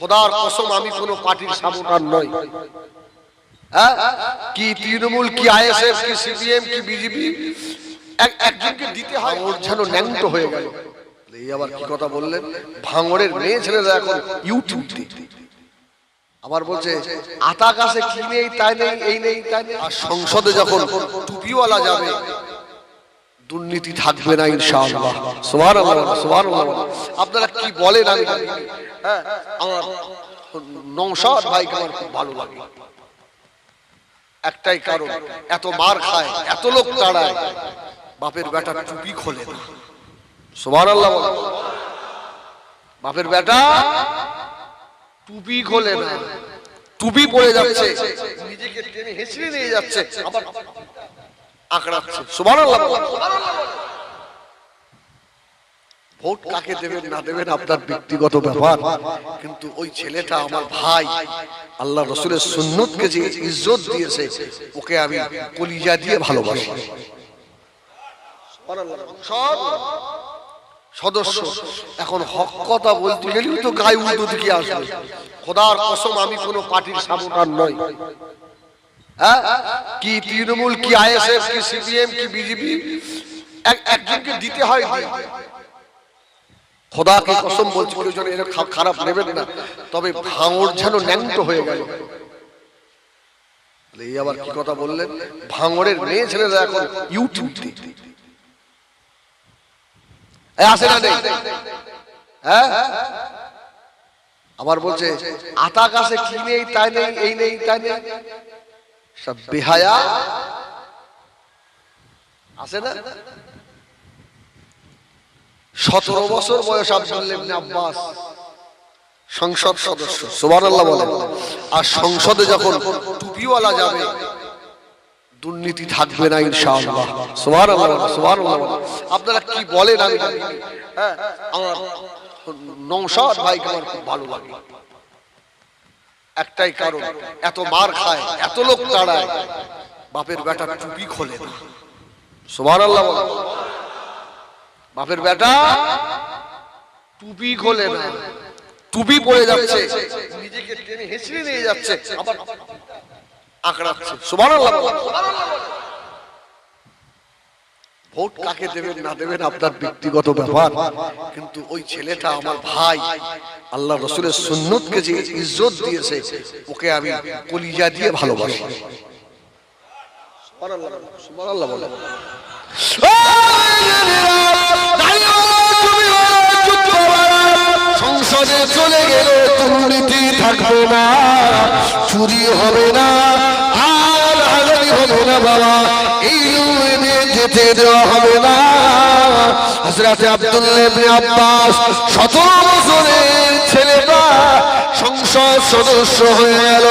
খোদার কসম, আমি কোনো পার্টির সাপোর্টার নই। হ্যাঁ? কি তৃণমূল, কি আইএসএফ, কি সিপিএম, কি বিজেপি? একজনকে দিতে হয়, ওর যেন ন্যাংটো হয়ে গেল। এই আবার কি কথা বললেন? ভাঙড়ের মেয়ে ছেলেরা এখন ইউটিউব দেখতে আবার বলছে, আতা কাছে কি নেই, তাই নেই, এই নেই, তাই নেই। আর সংসদে যখন টুপিওয়ালা যাবে দুর্নীতি থাকবে না ইনশাআল্লাহ। সুবহানাল্লাহ সুবহানাল্লাহ। আপনারা কি বলেন আমি হ্যাঁ আমার নৌশাদ ভাইকে আমার খুব ভালো লাগে। একটাই কারণ, এত মার খায়, এত লোক তাড়ায়, বাপের বেটা টুপি খোলে না। সুবহানাল্লাহ। বাপের বেটা টুপি খোলে না। টুপি পড়ে যাচ্ছে। নিজেকে টেনে হেঁচড়ে নিয়ে যাচ্ছে। আবার আঁকড়াচ্ছে ভোট কাকে দেবেন, না দেবেন আপনার ব্যক্তিগত ব্যাপার। কিন্তু ওই ছেলেটা আমার ভাই, আল্লাহ রসুলের সুন্নতকে যে ইজ্জত দিয়েছে, ওকে আমি কলিজা দিয়ে ভালোবাসি। সদস্য, এখন হক কথা বলতে গেলেও তো গায়ে উল্টো দিকে আসবে। খোদার কসম, আমি কোনো পার্টির সাপোর্টার নই। হ্যাঁ? কি তৃণমূল, কি আইএসএফ কি সিপিএম, কি বিজেপি? একজনকে দিতে হয়। খোদাকে কসম বলছি, কেউ যেন এর খারাপ নেবেন না, তবে ভাঙড় যেন ন্যাংটো হয়ে গেল। এই আবার কি কথা বললেন? ভাঙড়ের মেয়ে ছেলেরা এখন ইউটিউব আসে না নেই। হ্যাঁ? আবার বলছে, আতা গাছে কি নেই, তাই নেই, এই নেই, তাই নেই। আছে না? সতেরো বছর বয়স আব্বাস, সংসদ সদস্য, সুবহানাল্লাহ বলেন আর সংসদে যখন টুপিওয়ালা যাবে, দুর্নীতি থাকবে না ইনশাআল্লাহ। আপনারা কি বলেন আমি। হ্যাঁ আমার নৌশাদ ভাইকে আমার খুব ভালো লাগে। একটাই কারণ এত মার খায় এত লোক তাড়ায়। বাপের বেটা টুপি খোলে না। সুবহানাল্লাহ আল্লাহ বাপের বেটা টুপি খোলে না। টুপি পড়ে যাচ্ছে নিজেকে টেনে হেঁচড়ে নিয়ে যাচ্ছে আবার আঁকড়াচ্ছে। সুবহানাল্লাহ বলেন। ভোট কাকে দেবেন, না দেবেন আপনার ব্যক্তিগত ব্যাপার কিন্তু ওই ছেলেটা আমার ভাই, আল্লাহ রসুলের সুন্নতকে যে ইজ্জত দিয়েছে, ওকে আমি কলিজা দিয়ে ভালোবাসি। সংসদে চলে গেলে দুর্নীতি থাকবে না, চুরি হবে না হবে না বাবা, এই যেতে দেওয়া হবে না। হজরত আব্দুল্লাহ আব্বাস সতেরো বছরের ছেলেটা সংসদ সদস্য হয়ে গেল।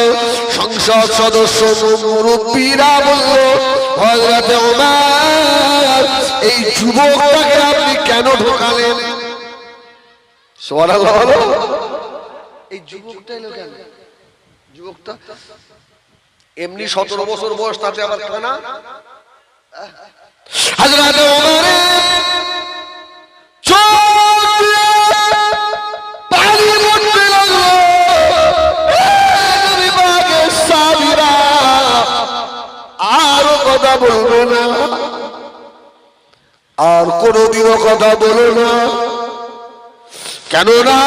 সংসদ সদস্য মুরব্বীরা বলল হজরত ওমর, এই যুবকটাকে আপনি কেন ঢোকালেন? সুবহানাল্লাহ বলো। এই যুবকটা এলো কেন? যুবকটা? এমনি সতেরো বছর বয়স, তাতে আবার কানা? সাহাবীরা, আরও কথা না। আর কোনোদিনও কথা বলো না। কেননা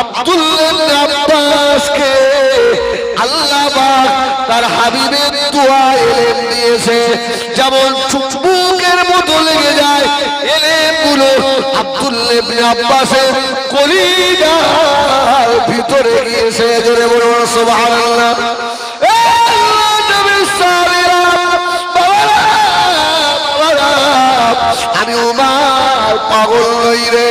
আব্দুল্লাহ আব্বাসকে তার হাবিবের দোয়া এলেম দিয়েছে। যেমন চুম্বুকের মতো লেগে যায় এলেমগুলো আব্দুল্লাহ ইবনে আব্বাসের কলিজার ভিতরে গিয়েছে। জোরে বলুন, সুবহানাল্লাহ। আমি উমার পাগল নই রে।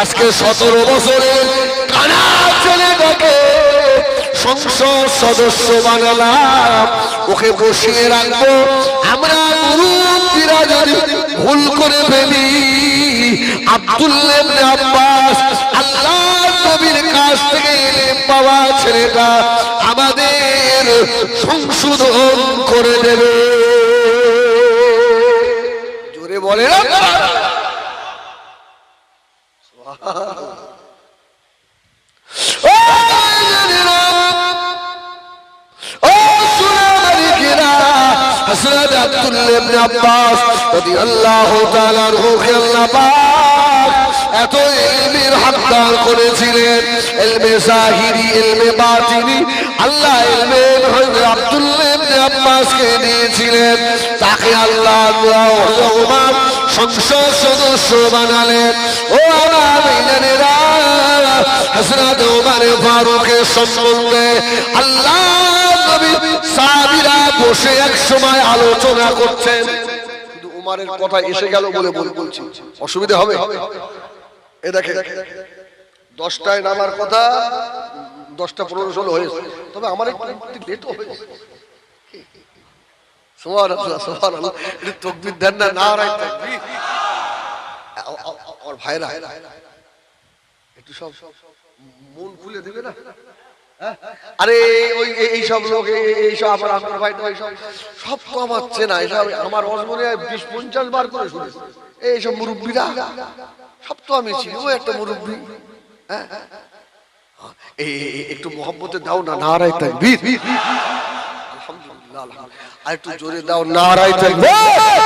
আজকে সতেরো বছরের কানা ছেলেটাকে সংসদ সদস্য বানালাম। ওকে বসিয়ে রাখব। আমরা মুরব্বীরা ভুল করে ফেলি আব্দুল্লাহ ইবনে আব্বাস আল্লাহ নবীর কাছ থেকে পাওয়া ছেলেটা আমাদের সংশোধন করে দেবে। জোরে বলে না হযরত আব্দুল্লাহ ইবনে আব্বাস রাদিয়াল্লাহু তাআলা আনহুকে আল্লাহ পাক, এত ইলমের হাক্কার করেছিলেন, ইলমে জাহিরি, ইলমে বাতিনি, আল্লাহ ইলমে হযরত আব্দুল্লাহ ইবনে আব্বাসকে দিয়েছিলেন, তাকে আল্লাহ ওমর সংসদ সদস্য বানালেন। ও আমার ইলানেরা হযরত ওমর ফারুকের সম্বন্ধে আল্লাহ নবী সাহাবীরা বসে এক সময় আলোচনা করছেন। কিন্তু উমারের কথা এসে গেল বলে বল বলছি অসুবিধা হবে? এ দেখে, দশটায় নামার কথা, দশটা পনেরো ষোলো হয়েছে তবে আমার একটু লেটও হয়েছে তকবির দেন না না ভাইরা, একটু সব মন খুলে দেবে না? আরে, ওই, এই- এই সব লোক, এই- এই- এই সব আমার আপনার ভাই টাই সব আমার চেনা এসব আমার অজমনে বিশ পঞ্চাশ বার করে শুনেছি। এই সব মুরব্বীরা, সব তো আমি চিনি, ও একটা মুরব্বী। হ্যাঁ? একটু মোহাম্মতে দাও না, নারায় তাকবীর। আলহামদুলিল্লাহ। আর একটু জোরে দাও, নারায় তাকবীর।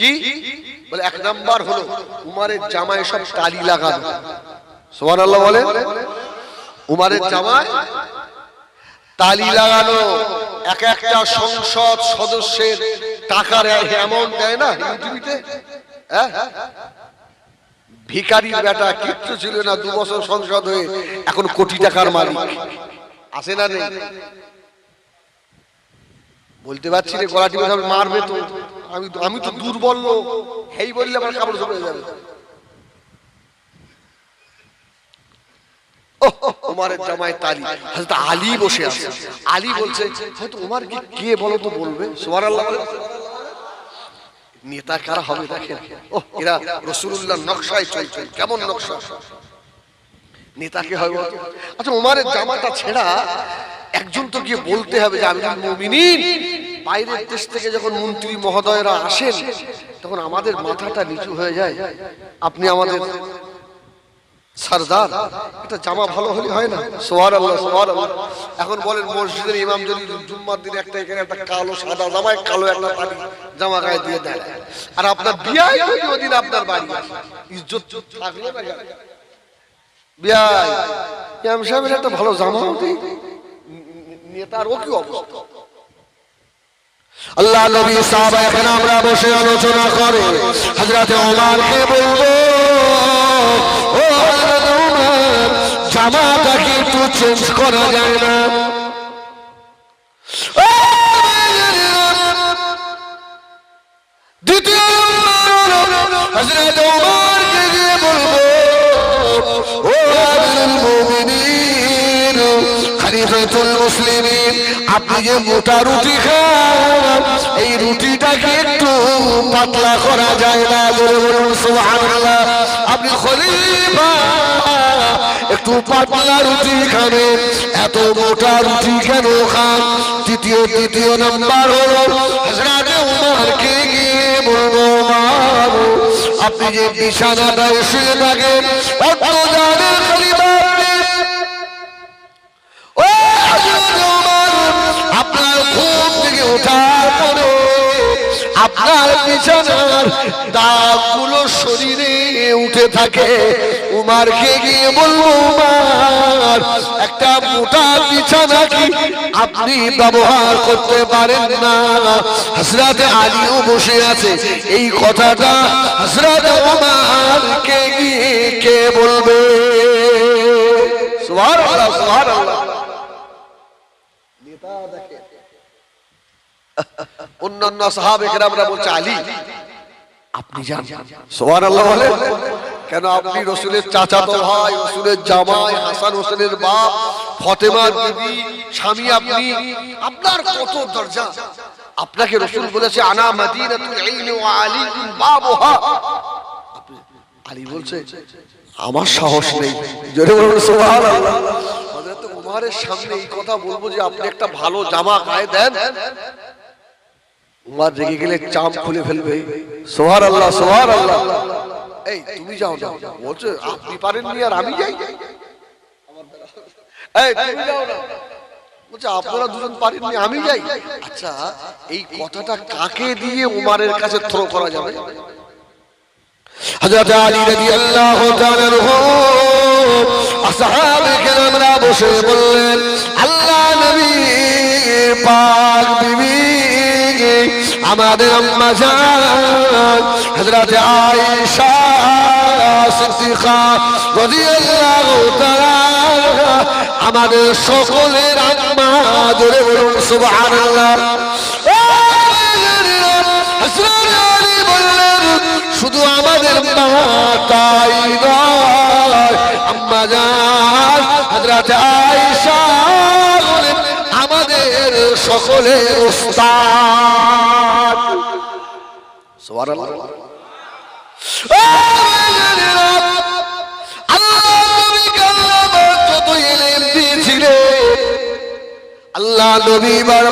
কি? বলে, এক নাম্বার হলো, উমারের জামায় সব টালি লাগানো। সুবহানাল্লাহ বলে উমারের জামায় তালি লাগানো। এক একটা সংসদ সদস্যের টাকার অ্যামাউন্ট দেয় না ইউটিভিতে হ্যাঁ? ভিকারির বেটা কিচ্ছু ছিল না, দু বছর সংসদ হয়ে এখন কোটি টাকার মালিক। আসে না নেই? বলতে পারছি রে গলা মারবে তো। আমি আমি তো দুর্বল লোক। এই বললে আমার কাপড় চলে যাবে। ওহ, উমারের জামায় তালি। হযরত আলী বসে আছে। আলী বলছে হয়তো উমার কি কে বলো তো বলবে? সুবহানাল্লাহ বলে নেতা কারা হবে দেখেন? ও এরা রসুল্লাহ নকশায় চলছে। কেমন নকশা? নেতাকে হবে? আচ্ছা উমারের জামাটা ছেঁড়া একজন তো গিয়ে বলতে হবে যে আমি মুমিনিন। বাইরের দেশ থেকে যখন মন্ত্রী মহোদয়রা আসেন, তখন আমাদের মাথাটা নিচু হয়ে যায়। আপনি আমাদের সরদার, এটা জামা ভালো হলে হয় না? সোহার আল্লাহ সোহার আল্লাহ এখন বলেন, মসজিদের ইমাম যদি জুম্মার দিন একটা এখানে একটা কালো, সাদা জামায়, কালো একটা পানি জামা গায়ে দিয়ে দেয়। আর আপনার বিয়াই যদি ওদিন আপনার বাড়ি ইজ্জত থাকলে? বিয়াই ইমাম সাহেবের একটা ভালো জামা দিই। নেতার ও কি অবস্থা? আল্লাহ নবী সাহাবা এখন আমরা বসে আলোচনা করে। হযরত ওমরকে বলব, ও হযরত ওমর জামাটাকে একটু চেঞ্জ করা যায় না? দ্বিতীয় হযরত ওমরকে মুসলিমিন, আপনি যে মোটা রুটি খান, এই রুটিটাকে একটু পাতলা করা যায় না বলে বলুন সুবহানাল্লাহ। আপনি খলিফা, একটু পাতলা রুটি খাবেন, এত মোটা রুটি কেন খান? তৃতীয় তৃতীয় নাম্বার হলো হযরত গিয়ে বলব আপনি যে বিছানাটায় শুয়ে থাকেন অত জানেন খলিফা ওঠার পরে আপনার বিছানার শরীরে উঠে থাকে। উমারকে গিয়ে বলব উমার, একটা মোটা বিছানা কি আপনি ব্যবহার করতে পারেন না? হসরত আলীও বসে আছে। এই কথাটা হসরত উমারকে গিয়ে কে বলবে? অন্যান্য সাহাবে আমরা বলছে, আলী, আপনি যান। সুবহানাল্লাহ বলে, কেন আপনি রসুলের চাচাতো ভাই, রসুলের জামাই, হাসান হোসেনের বাপ ফতেমার বিবি স্বামী আপনি? আপনার কত দরজা? আপনাকে রসুল বলেছে, আনা মাদিনাতুল ইলমি ওয়া আলিকুম বাবুহা। আলী বলছে, আমার সাহস নেই। জোরে বলুন, সুবহানাল্লাহ। হযরত উমারের সামনে এই কথা বলব যে, আপনি একটা ভালো জামা গায়ে দেন। উমার রেগে গেলে চাম খুলে ফেলবে। সোহার আল্লাহ সোহার আল্লাহ এই তুমি যাও না বলছো আপনি পারেননি আর আমি যাই। এই তুমি যাও না। বলছে আপনারা দুজন পারেননি আমি যাই। আচ্ছা এই কথাটা কাকে দিয়ে উমারের কাছে থ্রো করা যাবে? হযরত আলী রাদিয়াল্লাহু তাআলা আনহু আসহাবে কেরামরা বসে বললেন আমাদের আম্মা জান, হযরত আয়েশা সিদ্দিকা রাদিয়াল্লাহু তাআলা, আমাদের সকলের আম্মা, জোরে বলুন সুবহানাল্লাহ। শুধু আমাদের মা তাই নয়। আম্মা জান, হযরত আয়েশা আমাদের সকলের উস্তাদ। আল্লাহ নবী বার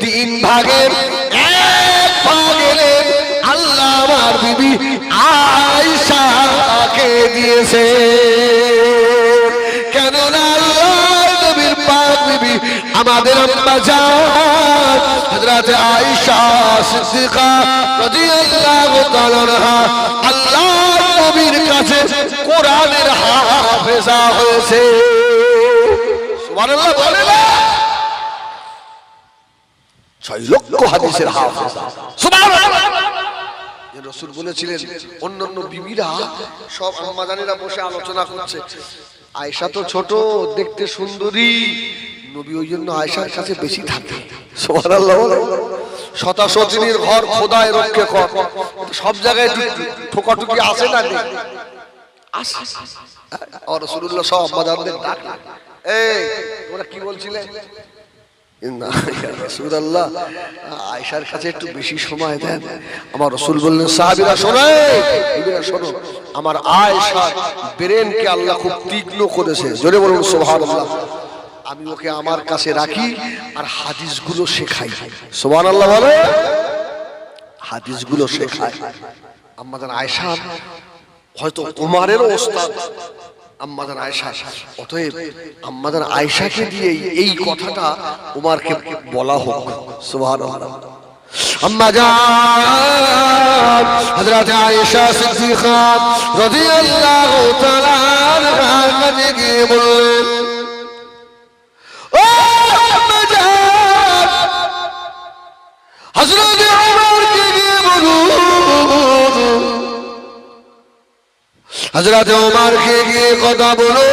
তিন ভাগের এক ভাগ আল্লাহ আমার বিবি আয়সাকে দিয়েছে। কেননা আমাদের নবীর কাছে কোরআনের হাফেজা হয়েছে। ছয় লক্ষ হাদিসের হাফেজ। রসুল বলেছিলেন, অন্যান্য বিবিরা সব আম্মাজানেরা বসে আলোচনা করছে। আয়সা তো ছোট, দেখতে সুন্দরী। নবী ওই জন্য আয়সার কাছে বেশি থাকে বলো। শতাশতিনীর ঘর খোদায় রক্ষে কর। সব জায়গায় একটু ঠোকাঠুকি আসে না নেই। আসে। আর রসুল্লাহ সব আম্মাজানদের ডাক এই তোমরা কি বলছিলে? না রসুল্লাহ আয়সার কাছে একটু বেশি সময় দেন। আমার রসুল বললেন সাহাবিরা শোনো শোনো আমার আয়সা ব্রেনকে আল্লাহ খুব তীক্ষ্ণ করেছে। জোরে বলুন সোহান আমি ওকে আমার কাছে রাখি আর হাদিসগুলো শেখাই। সোহান আল্লাহ বলে হাদিসগুলো শেখাই। আমাদের আয়সা হয়তো উমারেরও ওস্তাদ। আম্মাদান আয়সা অতএব আম্মাদান আয়সাকে দিয়ে এই কথাটা উমারকে বলা হোক। সুবহানাল্লাহ। আম্মা জান হযরত আয়েশা সিদ্দিকা রাদিয়াল্লাহু তাআলা আনহা গিয়ে বললেন হযরত ওমরকে গিয়ে কথা বলো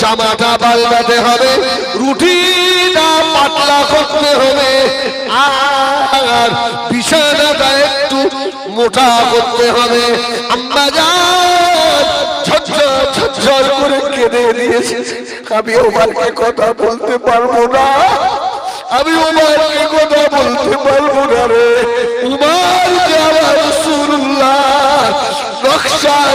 জামাটা পাল্টাতে হবে রুটিটা পাতলা করতে হবে, আর বিছানাটা একটু মোটা করতে হবে। আম্মা যান ঝরঝর করে কেঁদে দিয়েছে, আমি ওমারকে কথা বলতে পারব না। আমি উমারকে কথা বলতে পারব না রে। উমার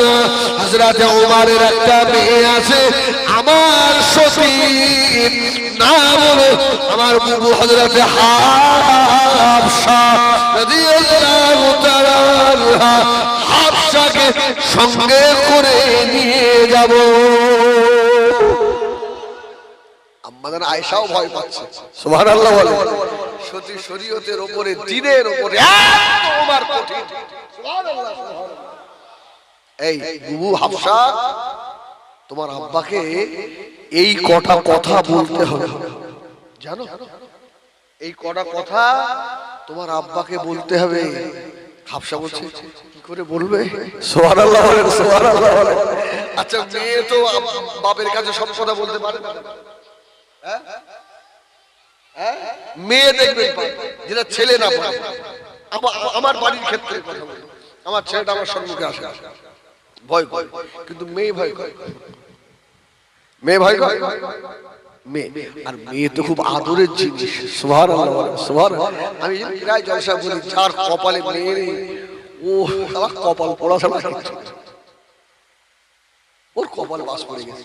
না, হযরত ওমরের একটা মেয়ে আছে, আমার সতী। হলো আমার বুবু হযরত হাফসা হাফসাকে সঙ্গে করে নিয়ে যাব। আয়সাও ভয় পাচ্ছে। বলে। সতী শরীয়তের ওপরে, দিনের ওপরে কঠিন। এই বুবু হাফসা তোমার আব্বাকে এই কটা কথা বলতে হবে। জানো? এই কটা কথা তোমার আব্বাকে বলতে হবে। হাফসা বলছে কি করে বলবে? সোহারাল্লাহ বলেন সোহারাল্লাহ বলেন আচ্ছা মেয়ে তো বাপের কাছে সব কথা বলতে পারে হ্যাঁ? হ্যাঁ? মেয়ে দেখবেন যেটা ছেলে না আমার বাড়ির ক্ষেত্রে কথা বলি। আমার ছেলেটা আমার সম্মুখে আসে। ভয় করে। কিন্তু মেয়ে ভয় করে। মেয়ে ভয় করে? মেয়ে। আর মেয়ে তো খুব আদরের জিনিস। সোহার সোহার আমি প্রায় জলসা বলি যার কপালে মেয়ে ও কপাল ওর কপাল বাস পড়ে গেছে।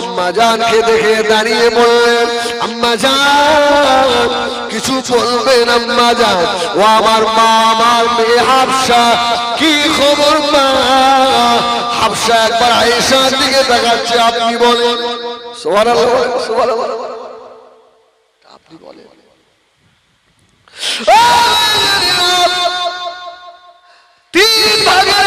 আম্মা জানকে দেখে দাঁড়িয়ে বললেন, আম্মা জান, কিছু বলবেন আম্মা জান? ও আমার মা, আমার মেয়ে হাফসা, কি খবর মা? হাফসা একবার আয়েশার দিকে তাকাচ্ছে, আপনি বলেন। আপনি বলেন। তিন ভাগের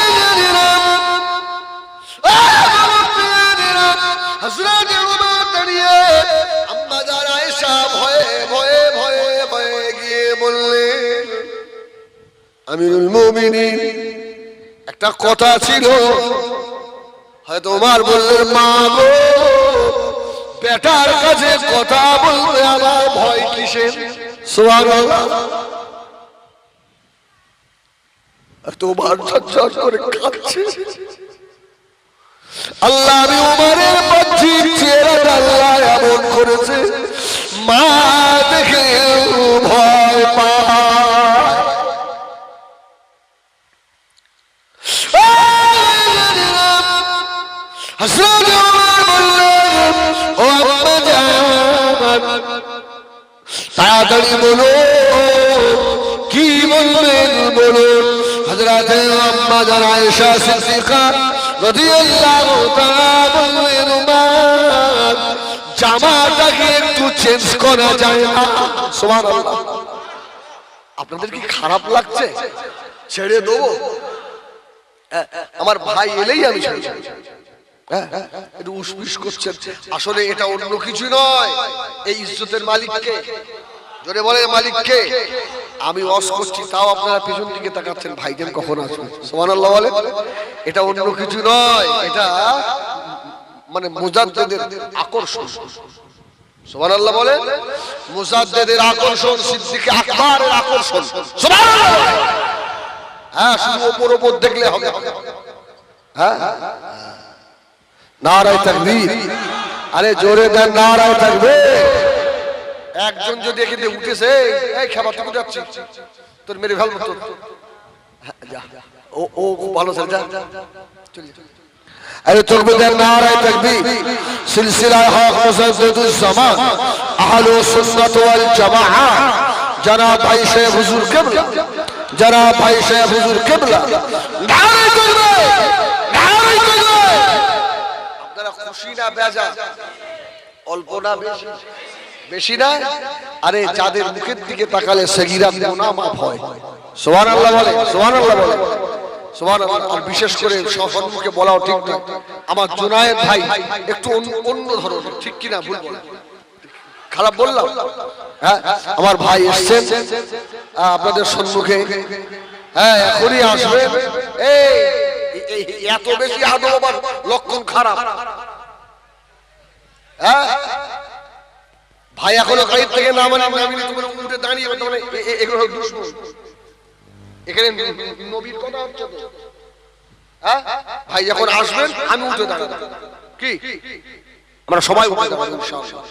উমর দাঁড়িয়ে আম্মাজান আয়েশা ভয়ে ভয়ে ভয়ে ভয়ে গিয়ে আমিরুল মুমিনিন, একটা কথা ছিল। হয়তো তোমার বললেন মা গো, বেটার কাছে কথা বলতে আমার ভয় কিসের? সুবহানাল্লাহ। তোমার ঝরঝর করে কাঁদছে। আল্লাহ, আমি জান আয়েশা সিদ্দিকা রাদিয়াল্লাহু তাআলা বললেন জামাটাকে একটু চেঞ্জ করা যায় না। সুবহানাল্লাহ। আপনাদের কি খারাপ লাগছে? ছেড়ে দেবো? হ্যাঁ, আমার ভাই এলেই আমি ছেড়ে। হ্যাঁ, একটু উসপিস করছেন। আসলে এটা অন্য কিছু নয়। এই ইজ্জতের মালিককে। জোরে বলে মালিককে। আমি অস করছি, তাও আপনারা পিছন দিকে তাকাচ্ছেন, ভাইজান কখন আসবে? সুবহানাল্লাহ বলে, এটা অন্য কিছু নয়, এটা মানে মুজাদ্দেদের আকর্ষণ। সুবহানাল্লাহ বলে, মুজাদ্দেদের আকর্ষণ, সিদ্দিকে আকবরের আকর্ষণ। সুবহানাল্লাহ হ্যাঁ শুধু ওপর ওপর দেখলে হবে। হ্যাঁ? নারায় তাকবীর। আরে জোরে দেন, নারায় থাকবে একজন যদি এখানে উঠেছে, এই খাবার তুই যাচ্ছি তোর মেরে ফেলব তোর। ও ও ভালো ছেলে, যা। আরে তকবীর নারায়ে তাকবীর সিলসিলা হক মুসাদ্দিদুজ জামান আহলু সুন্নাত ওয়াল জামাআ। জনাব ভাই শেখ হুজুর জনাব ভাই শেখ হুজুর কিবলা, নারায়ে তাকবীর নারায়ে তাকবীর আপনারা খুশি না বেজা অল্প না বেশি? বেশি না? আরে যাদের মুখের দিকে তাকালে সেগিরা গোনা মাফ হয়। সুবহানাল্লাহ বলে সোহান সুবহানাল্লাহ বলে। সুবহানাল্লাহ। আর বিশেষ করে সম্মুখে বলাও ঠিক না। আমার জুনায়েদ ভাই একটু অন্য- ধরনের, ঠিক কিনা ভুল খারাপ বললাম? হ্যাঁ আমার ভাই এসছেন। আপনাদের সম্মুখে। হ্যাঁ এখনই আসবে। এই এত বেশি আদব লক্ষণ খারাপ। হ্যাঁ ভাই, এখনও গাড়ির থেকে নামানি নামিনি, তোমার উঠে দাঁড়িয়ে এ- এ- এগুলো হলো দুশ্মন। এখানে নবীর কথা হচ্ছে তো। হ্যাঁ? ভাই, যখন আসবেন, আমি উঠে দাঁড়াবো। কি? আমরা সবাই উঠে দাঁড়াবো, ইনশাআল্লাহ।